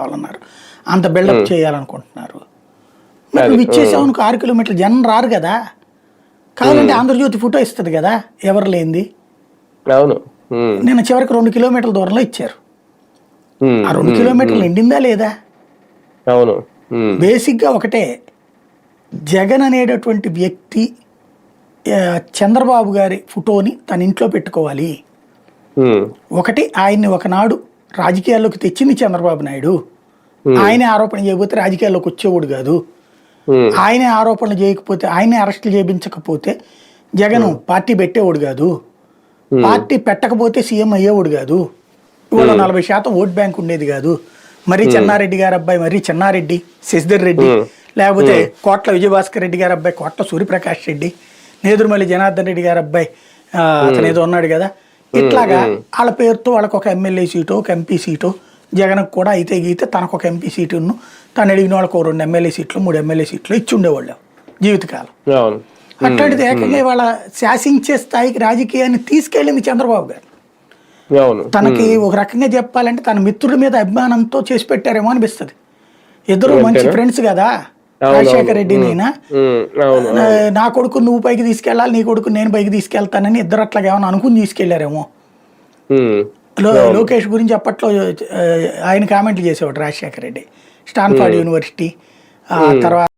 కావాలన్నారు అంత బిల్డప్ చేయాలనుకుంటున్నారు. మరి నువ్వు ఇచ్చేసావు అనుకో ఆరు కిలోమీటర్లు జనం రారు కదా. కావాలంటే ఆంధ్రజ్యోతి ఫోటో ఇస్తుంది కదా ఎవరు లేనిది. అవును. నిన్న చివరికి రెండు కిలోమీటర్ల దూరంలో ఇచ్చారు. ఆ రెండు కిలోమీటర్లు నిండిందా లేదా? అవును. బేసిక్గా ఒకటే జగన్ అనేటటువంటి వ్యక్తి చంద్రబాబు గారి ఫోటోని తన ఇంట్లో పెట్టుకోవాలి. ఒకటి ఆయన్ని ఒకనాడు రాజకీయాల్లోకి తెచ్చింది చంద్రబాబు నాయుడు. ఆయనే ఆరోపణ చేయకపోతే రాజకీయాల్లోకి వచ్చేవాడు కాదు. ఆయనే ఆరోపణలు చేయకపోతే ఆయనే అరెస్టులు చేయించకపోతే జగన్ పార్టీ పెట్టేవాడు కాదు. పార్టీ పెట్టకపోతే సీఎం అయ్యేవాడు కాదు. ఇవాళ నలభై శాతం ఓట్ బ్యాంక్ ఉండేది కాదు. మరి చెన్నారెడ్డి గారి అబ్బాయి మరి చెన్నారెడ్డి శశిధర్ రెడ్డి లేకపోతే కోట్ల విజయభాస్కర్ రెడ్డి గారి అబ్బాయి కోట్ల సూర్యప్రకాష్ రెడ్డి నేదురుమల్లి జనార్దన్ రెడ్డి గారి అబ్బాయి అతను ఏదో ఉన్నాడు కదా. ఇట్లాగా వాళ్ళ పేరుతో వాళ్ళకి ఒక ఎమ్మెల్యే సీటు ఒక ఎంపీ సీటు జగన్కి కూడా అయితే గీతే తనకు ఒక ఎంపీ సీటును తను అడిగిన వాళ్ళకి రెండు ఎమ్మెల్యే సీట్లు మూడు ఎమ్మెల్యే సీట్లు ఇచ్చి ఉండేవాళ్ళు జీవితకాలం అట్లాంటిది ఏకంగా ఇవాళ శాసించే స్థాయికి రాజకీయాన్ని తీసుకెళ్ళింది చంద్రబాబు గారు. తనకి ఒక రకంగా చెప్పాలంటే తన మిత్రుడి మీద అభిమానంతో చేసి పెట్టారేమో అనిపిస్తుంది. ఇద్దరు మంచి ఫ్రెండ్స్ కదా. రాజశేఖర రెడ్డి నేనా నా కొడుకు నువ్వు పైకి తీసుకెళ్ళాలి నీ కొడుకు నేను పైకి తీసుకెళ్తానని ఇద్దరు అట్లాగా ఏమైనా అనుకుని తీసుకెళ్ళారేమో? లోకేష్ గురించి అప్పట్లో ఆయన కామెంట్లు చేసేవాడు రాజశేఖర రెడ్డి. Stanford university. తర్వాత